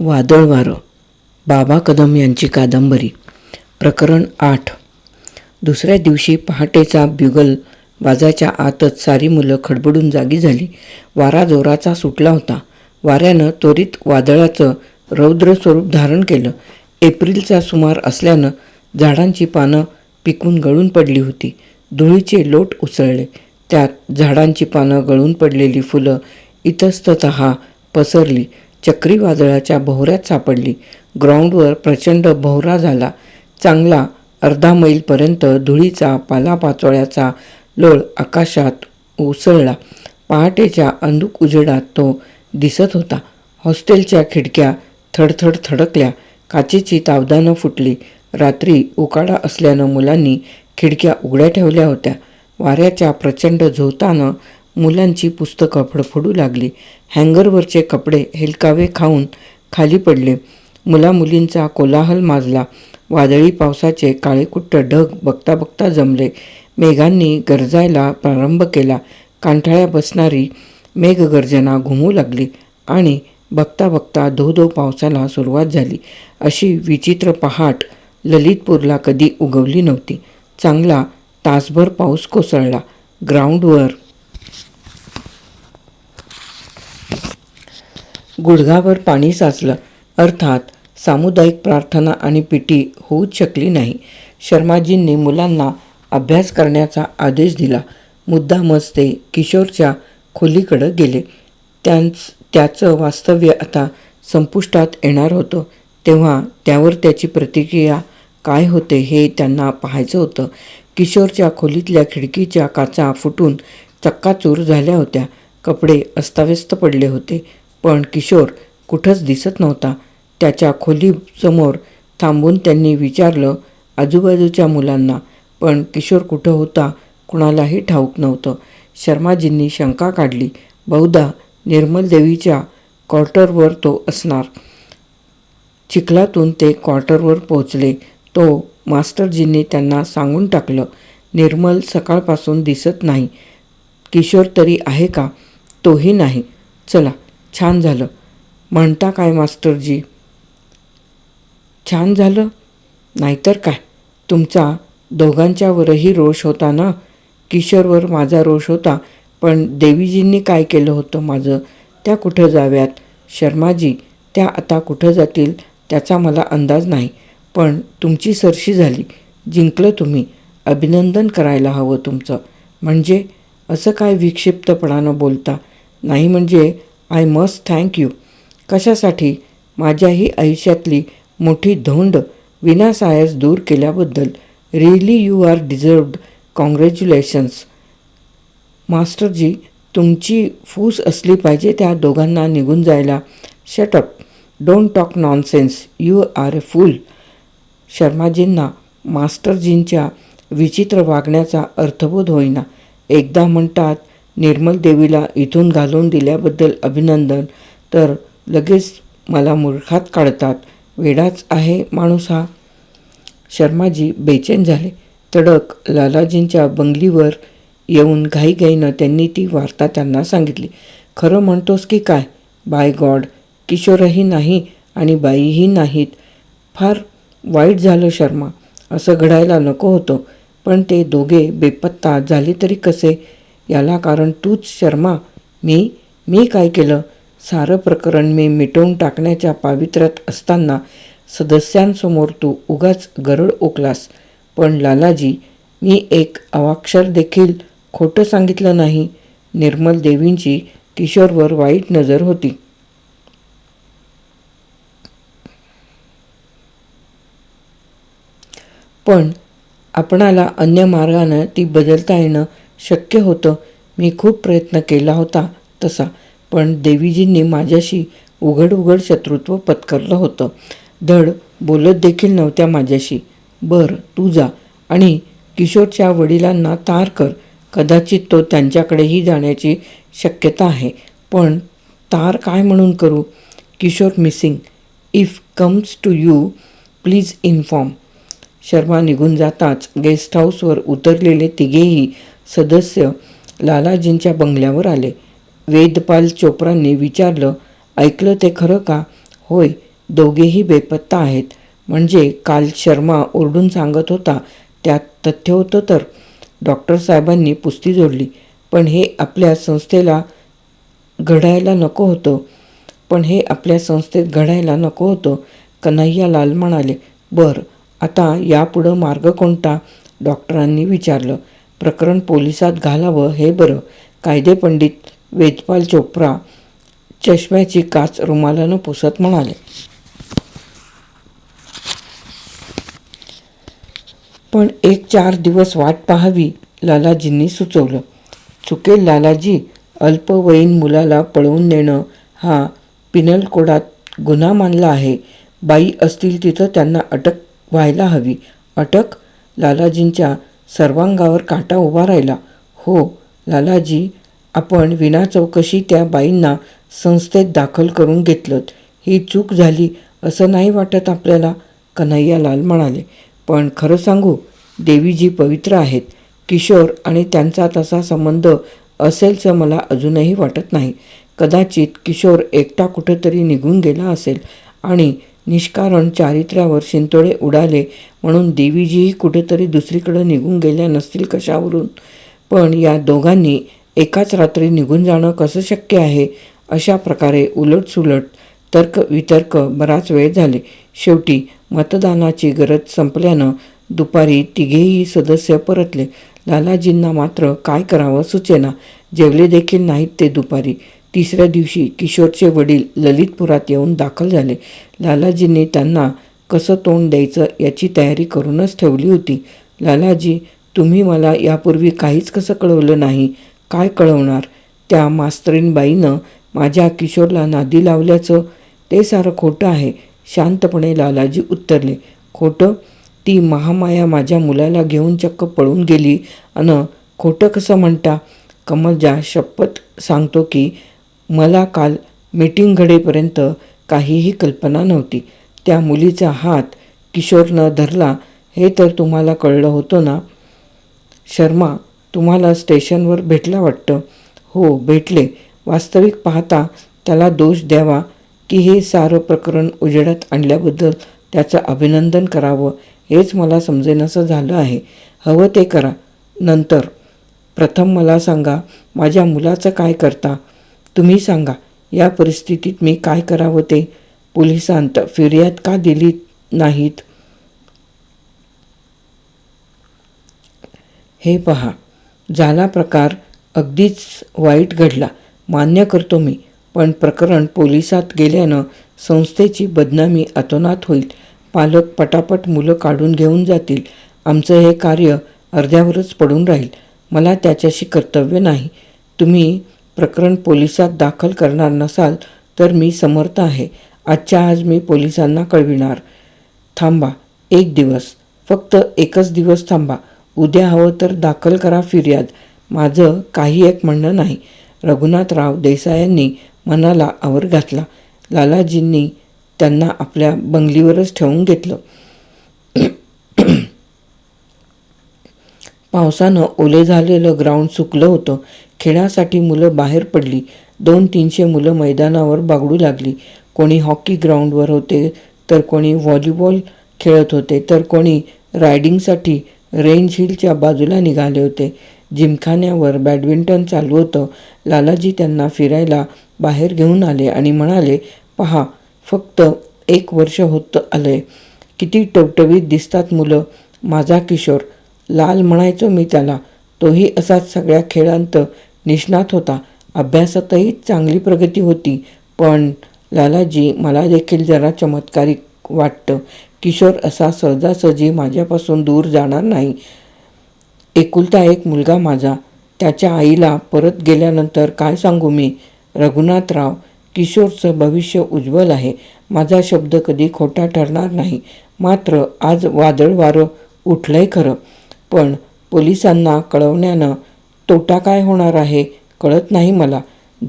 वादळ वारं. बाबा कदम यांची कादंबरी. प्रकरण आठ. दुसऱ्या दिवशी पहाटेचा ब्युगल वाजाच्या आतच सारी मुलं खडबडून जागी झाली. वारा जोराचा सुटला होता. वाऱ्यानं त्वरित वादळाचं रौद्र स्वरूप धारण केलं. एप्रिलचा सुमार असल्यानं झाडांची पानं पिकून गळून पडली होती. धुळीचे लोट उसळले. त्यात झाडांची पानं गळून पडलेली फुलं इतस्तत पसरली. चक्रीवादळाच्या भोवऱ्यात सापडली. ग्राउंडवर प्रचंड भोवरा झाला. चांगला अर्धा मैलपर्यंत धुळीचा पालापाचोळ्याचा लोळ आकाशात उसळला. पहाटेच्या अंधुक उजेडात तो दिसत होता. हॉस्टेलच्या खिडक्या थडथड थडकल्या. काचेची तावदानं फुटली. रात्री उकाडा असल्यानं मुलांनी खिडक्या उघड्या ठेवल्या होत्या. वाऱ्याच्या प्रचंड झोतानं मुलांची पुस्तकं फडफडू लागली. हँगरवरचे कपडे हेलकावे खाऊन खाली पडले. मुलामुलींचा कोलाहल माजला. वादळी पावसाचे काळेकुट्ट ढग बघता बघता जमले. मेघांनी गरजायला प्रारंभ केला. कांठाळ्या बसणारी मेघगर्जना घुमू लागली आणि बघता बघता धो धो पावसाला सुरुवात झाली. अशी विचित्र पहाट ललितपूरला कधी उगवली नव्हती. चांगला तासभर पाऊस कोसळला. ग्राउंडवर गुडघाभर पाणी साचलं. अर्थात सामुदायिक प्रार्थना आणि पिटी होऊच शकली नाही. शर्माजींनी मुलांना अभ्यास करण्याचा आदेश दिला. मुद्दामच ते किशोरच्या खोलीकडं गेले. त्यांच त्याचं वास्तव्य आता संपुष्टात येणार होतं. तेव्हा त्यावर त्याची प्रतिक्रिया काय होते हे त्यांना पाहायचं होतं. किशोरच्या खोलीतल्या खिडकीच्या काचा फुटून चक्काचूर झाल्या होत्या. कपडे अस्ताव्यस्त पडले होते. पण किशोर कुठंच दिसत नव्हता. त्याच्या खोलीसमोर थांबून त्यांनी विचारलं आजूबाजूच्या मुलांना पण किशोर कुठं होता कुणालाही ठाऊक नव्हतं. शर्माजींनी शंका काढली बहुधा निर्मल देवीच्या क्वार्टरवर तो असणार. चिखलातून ते क्वार्टरवर पोहोचले. तो मास्टरजींनी त्यांना सांगून टाकलं निर्मल सकाळपासून दिसत नाही. किशोर तरी आहे का? तोही नाही. चला छान झालं. म्हणता काय मास्टरजी छान झालं? नाहीतर काय? तुमचा दोघांच्यावरही रोष होता ना? किशोरवर माझा रोष होता पण देवीजींनी काय केलं होतं माझं? त्या कुठं जाव्यात? शर्माजी त्या आता कुठं जातील? त्याचा मला अंदाज नाही. पण तुमची सरशी झाली. जिंकलं तुम्ही. अभिनंदन करायला हवं तुमचं. म्हणजे असं काय विक्षिप्तपणानं बोलता? नाही म्हणजे आय मस्ट थँक यू. कशासाठी? माझ्याही आयुष्यातली मोठी धोंड विनासायास दूर केल्याबद्दल. Really you are deserved. Congratulations. मास्टरजी तुमची फूस असली पाहिजे त्या दोघांना निघून जायला. Shut up don't talk nonsense you are a fool शर्माजींना मास्टरजींच्या विचित्र वागण्याचा अर्थबोध होईना. एकदा म्हणतात निर्मल देवीला इथून घालून दिल्याबद्दल अभिनंदन. तर लगेच मला मूर्खात काढतात वेडाच आहे माणूस हा. शर्माजी बेचैन झाले. तडक लालाजींच्या बंगलीवर येऊन घाईघाईनं त्यांनी ती वार्ता त्यांना सांगितली. खरं म्हणतोस की काय? बाय गॉड किशोरही नाही आणि बाईही नाहीत. फार वाईट झालं शर्मा. असं घडायला नको होतं. पण ते दोघे बेपत्ता झाले तरी कसे? याला कारण तूच शर्मा. मी मी काय केलं? सारं प्रकरण मी मिटवून टाकण्याच्या पावित्र्यात असताना सदस्यांसमोर तू उगाच गरड ओकलास. पण लालाजी मी एक अवाक्षर देखील खोटं सांगितलं नाही. निर्मल देवींची किशोरवर वाईट नजर होती. पण आपणाला अन्य मार्गानं ती बदलता येणं शक्य होतं. मी खूप प्रयत्न केला होता तसा पण देवीजींनी माझ्याशी उघड उघड शत्रुत्व पत्करलं होतं. धड बोलत देखील नव्हत्या माझ्याशी. बर तू जा आणि किशोरच्या वडिलांना तार कर. कदाचित तो त्यांच्याकडेही जाण्याची शक्यता आहे. पण तार काय म्हणून करू? Kishore missing if comes to you please inform. Sharma निघून जाताच गेस्ट हाऊसवर उतरलेले तिघेही सदस्य लालाजींच्या बंगल्यावर आले. वेदपाल चोप्रांनी विचारलं ऐकलं ते खरं का? होय दोघेही बेपत्ता आहेत. म्हणजे काल शर्मा ओरडून सांगत होता त्यात तथ्य होतं तर. डॉक्टर साहेबांनी पुस्ती जोडली पण हे आपल्या संस्थेला घडायला नको होतं. पण हे आपल्या संस्थेत घडायला नको होतं कन्हैया लाल म्हणाले. बर आता यापुढं मार्ग कोणता? डॉक्टरांनी विचारलं. प्रकरण पोलिसात घालावं हे बरं. कायदेपंडित वेदपाल चोप्रा चष्म्याची काच रुमालानं पुसत म्हणाले. पण एक चार दिवस वाट पाहावी लालाजींनी सुचवलं. चुकेल लालाजी अल्पवयीन मुलाला पळवून नेणं हा पिनल कोडात गुन्हा मानला आहे. बाई असतील तिथं त्यांना अटक व्हायला हवी. अटक? लालाजींच्या सर्वांगावर काटा उभा राहिला. हो लालाजी आपण विना चौकशी त्या बाईंना संस्थेत दाखल करून घेतलं ही चूक झाली असं नाही वाटत आपल्याला कन्हैयालाल म्हणाले. पण खरं सांगू देवीजी पवित्र आहेत. किशोर आणि त्यांचा तसा संबंध असेलचं मला अजूनही वाटत नाही. कदाचित किशोर एकटा कुठंतरी निघून गेला असेल आणि निष्कारण चारित्र्यावर शिंतोडे उडाले म्हणून देवीजीही कुठेतरी दुसरीकडे निघून गेल्या नसतील कशावरून? पण या दोघांनी एकाच रात्री निघून जाणं कसं शक्य आहे? अशा प्रकारे उलटसुलट तर्क वितर्क बराच वेळ झाले. शेवटी मतदानाची गरज संपल्यानं दुपारी तिघेही सदस्य परतले. लालाजींना मात्र काय करावं सुचेना. जेवले देखील नाहीत ते दुपारी. तिसऱ्या दिवशी किशोरचे वडील ललितपुरात येऊन दाखल झाले. लालाजींनी त्यांना कसं तोंड द्यायचं याची तयारी करूनच ठेवली होती. लालाजी तुम्ही मला यापूर्वी काहीच कसं कळवलं नाही? काय कळवणार? त्या मास्तरीनबाईनं माझ्या किशोरला नादी लावल्याचं? ते सारं खोटं आहे शांतपणे लालाजी उत्तरले. खोटं? ती महामाया माझ्या मुलाला घेऊन चक्क पळून गेली अन खोटं कसं म्हणता? कमलजा शपथ सांगतो की मला काल मीटिंग घडेपर्यंत काहीही कल्पना नव्हती. त्या मुलीचा हात किशोरनं धरला. हे तर तुम्हाला कळलं होतं ना? शर्मा तुम्हाला स्टेशनवर भेटला वाटतं? हो भेटले. वास्तविक पाहता त्याला दोष द्यावा की हे सारं प्रकरण उजेडात आणल्याबद्दल त्याचं अभिनंदन करावं हेच मला समजेनसं झालं आहे. हवं ते करा. नंतर प्रथम मला सांगा माझ्या मुलाचं काय करता? तुम्ही सांगा या परिस्थितीत मी काय करावं ते? पोलिसांत फिर्याद का दिली नाहीत? हे पहा झाला प्रकार अगदीच वाईट घडला मान्य करतो मी पण प्रकरण पोलिसात गेल्यानं संस्थेची बदनामी अतोनात होईल. पालक पटापट मुलं काढून घेऊन जातील. आमचं हे कार्य अर्ध्यावरच पडून राहील. मला त्याच्याशी कर्तव्य नाही. तुम्ही प्रकरण पोलिसात दाखल करणार नसाल तर मी समर्थ आहे. आजच्या आज मी पोलिसांना कळविणार. थांबा एक दिवस. फक्त एकच दिवस थांबा. उद्या हवं तर दाखल करा फिर्याद. माझं काही एक म्हणणं नाही. रघुनाथराव देसायांनी मनाला आवर घातला. लालाजींनी त्यांना आपल्या बंगलीवरच ठेवून घेतलं. पावसानं ओले झालेलं ग्राउंड सुकलं होतं. खेळासाठी मुलं बाहेर पडली. दोन तीनशे मुलं मैदानावर बागडू लागली. कोणी हॉकी ग्राउंडवर होते तर कोणी व्हॉलीबॉल खेळत होते तर कोणी रायडिंगसाठी रेंज हिलच्या बाजूला निघाले होते. जिमखान्यावर बॅडमिंटन चालू होतं. लालाजी त्यांना फिरायला बाहेर घेऊन आले आणि म्हणाले पहा फक्त एक वर्ष होत आलंय. किती टवटवीत दिसतात मुलं. माझा किशोर. लाल म्हणायचो मी त्याला. तोही असाच सगळ्या खेळांत निष्णात होता. अभ्यासातही चांगली प्रगती होती पण लालाजी मला देखील जरा चमत्कारिक वाटतं. किशोर असा सहजासहजी माझ्यापासून दूर जाणार नाही. एकुलता एक मुलगा माझा. त्याच्या आईला परत गेल्यानंतर काय सांगू मी? रघुनाथराव किशोरचं भविष्य उज्ज्वल आहे. माझा शब्द कधी खोटा ठरणार नाही. मात्र आज वादळ वारं उठलंय खरं. पण पोलिसांना कळवण्यानं तोटा काय होणार आहे? कळत नाही मला.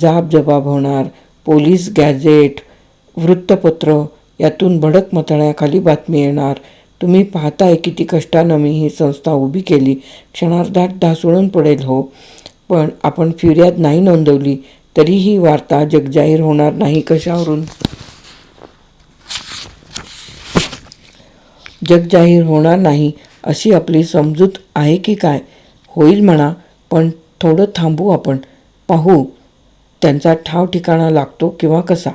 जाब जबाब होणार. पोलीस गॅझेट वृत्तपत्र यातून भडक मतळ्याखाली बातमी येणार. तुम्ही पाहताय किती कष्टानं मी ही संस्था उभी केली. क्षणार्धात ढासळून पडेल हो. पण आपण फिर्याद नाही नोंदवली तरी ही वार्ता जगजाहीर होणार नाही कशावरून? जगजाहीर होणार नाही अशी आपली समजूत आहे की काय? होईल म्हणा पण थोडं थांबू आपण. पाहू त्यांचा ठाव ठिकाणा लागतो किंवा कसा?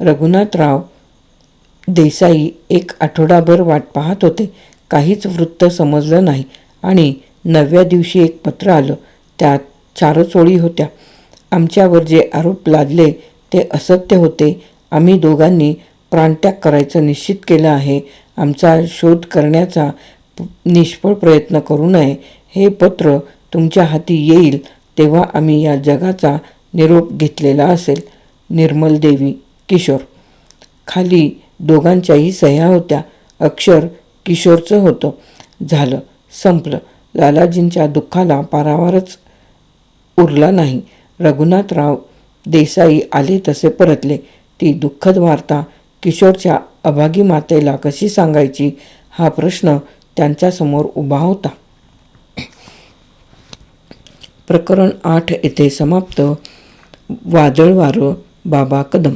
रघुनाथराव देसाई एक आठवडाभर वाट पाहत होते. काहीच वृत्त समजलं नाही आणि नवव्या दिवशी एक पत्र आलं. त्यात चारच ओळी होत्या. आमच्यावर जे आरोप लादले ते असत्य होते. आम्ही दोघांनी प्राणत्याग करायचं निश्चित केलं आहे. आमचा शोध करण्याचा निष्फळ प्रयत्न करू नये. हे पत्र तुमच्या हाती येईल तेव्हा आम्ही या जगाचा निरोप घेतलेला असेल. निर्मल देवी किशोर. खाली दोघांच्याही सह्या होत्या. अक्षर किशोरचं होतं. झालं संपलं. लालाजींच्या दुःखाला पारावारच उरला नाही. रघुनाथराव देसाई आले तसे परतले. ती दुःखद वार्ता किशोरच्या अभागी मातेला कशी सांगायची हा प्रश्न त्यांच्यासमोर उभा होता. प्रकरण आठ येथे समाप्त. वादळ वारं बाबा कदम.